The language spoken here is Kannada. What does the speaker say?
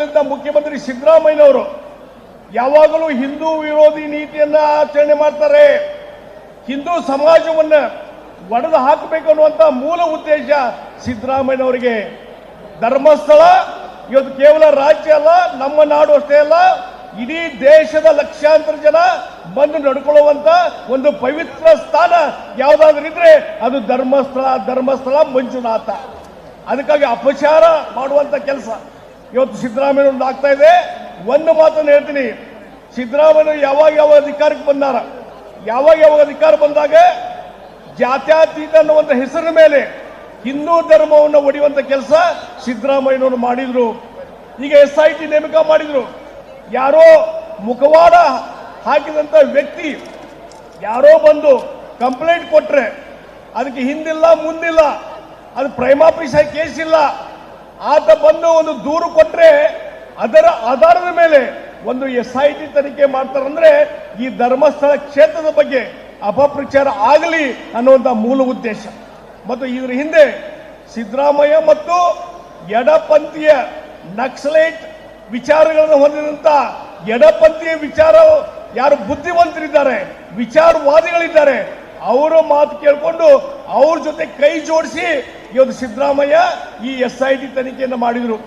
ಮೊದಲಿಂದ ಮುಖ್ಯಮಂತ್ರಿ ಸಿದ್ದರಾಮಯ್ಯನವರು ಯಾವಾಗಲೂ ಹಿಂದೂ ವಿರೋಧಿ ನೀತಿಯನ್ನ ಆಚರಣೆ ಮಾಡ್ತಾರೆ. ಹಿಂದೂ ಸಮಾಜವನ್ನ ಒಡೆದು ಹಾಕಬೇಕು ಅನ್ನುವಂತ ಮೂಲ ಉದ್ದೇಶ ಸಿದ್ದರಾಮಯ್ಯನವರಿಗೆ. ಧರ್ಮಸ್ಥಳ ಇವತ್ತು ಕೇವಲ ರಾಜ್ಯ ಅಲ್ಲ, ನಮ್ಮ ನಾಡು ಅಷ್ಟೇ ಅಲ್ಲ, ಇಡೀ ದೇಶದ ಲಕ್ಷಾಂತರ ಜನ ಬಂದು ನಡ್ಕೊಳ್ಳುವಂತ ಒಂದು ಪವಿತ್ರ ಸ್ಥಾನ ಯಾವುದಾದ್ರೂ ಇದ್ರೆ ಅದು ಧರ್ಮಸ್ಥಳ ಧರ್ಮಸ್ಥಳ ಮಂಜುನಾಥ. ಅದಕ್ಕಾಗಿ ಅಪಚಾರ ಮಾಡುವಂತ ಕೆಲಸ. ಇವತ್ತು ಸಿದ್ದರಾಮಯ್ಯ ಆಗ್ತಾ ಇದೆ. ಒಂದು ಮಾತನ್ನು ಹೇಳ್ತೀನಿ. ಸಿದ್ದರಾಮಯ್ಯ ಯಾವಾಗ ಯಾವಾಗ ಅಧಿಕಾರಕ್ಕೆ ಬಂದಾರ? ಯಾವಾಗ ಯಾವಾಗ ಅಧಿಕಾರ ಬಂದಾಗ ಜಾತ್ಯಾತೀತ ಅನ್ನುವಂಥ ಹೆಸರಿನ ಮೇಲೆ ಹಿಂದೂ ಧರ್ಮವನ್ನು ಒಡೆಯುವಂಥ ಕೆಲಸ ಸಿದ್ದರಾಮಯ್ಯನವರು ಮಾಡಿದ್ರು. ಈಗ ಎಸ್ ಐ ಟಿ ನೇಮಕ ಮಾಡಿದ್ರು. ಯಾರೋ ಮುಖವಾಡ ಹಾಕಿದಂಥ ವ್ಯಕ್ತಿ ಯಾರೋ ಬಂದು ಕಂಪ್ಲೇಂಟ್ ಕೊಟ್ಟರೆ ಅದಕ್ಕೆ ಹಿಂದಿಲ್ಲ, ಮುಂದಿಲ್ಲ, ಅದು ಪ್ರೈಮಾಫೀಸ್ ಕೇಸ್ ಇಲ್ಲ. ಆತ ಬಂದು ಒಂದು ದೂರು ಕೊಟ್ಟರೆ ಅದರ ಆಧಾರದ ಮೇಲೆ ಒಂದು ಎಸ್ ಐ ಟಿ ತನಿಖೆ ಮಾಡ್ತಾರಂದ್ರೆ ಈ ಧರ್ಮಸ್ಥಳ ಕ್ಷೇತ್ರದ ಬಗ್ಗೆ ಅಪಪ್ರಚಾರ ಆಗಲಿ ಅನ್ನುವಂತ ಮೂಲ ಉದ್ದೇಶ. ಮತ್ತು ಇದರ ಹಿಂದೆ ಸಿದ್ದರಾಮಯ್ಯ ಮತ್ತು ಎಡಪಂಥೀಯ ನಕ್ಸಲೈಟ್ ವಿಚಾರಗಳನ್ನು ಹೊಂದಿದಂತ ಎಡಪಂಥೀಯ ವಿಚಾರ ಯಾರು ಬುದ್ಧಿವಂತರಿದ್ದಾರೆ, ವಿಚಾರವಾದಿಗಳಿದ್ದಾರೆ, ಅವರ ಮಾತು ಕೇಳಿಕೊಂಡು ಅವ್ರ ಜೊತೆ ಕೈ ಜೋಡಿಸಿ ಇವತ್ತು ಸಿದ್ದರಾಮಯ್ಯ ಈ ಎಸ್ ಐ ಟಿ ತನಿಖೆಯನ್ನು ಮಾಡಿದ್ರು.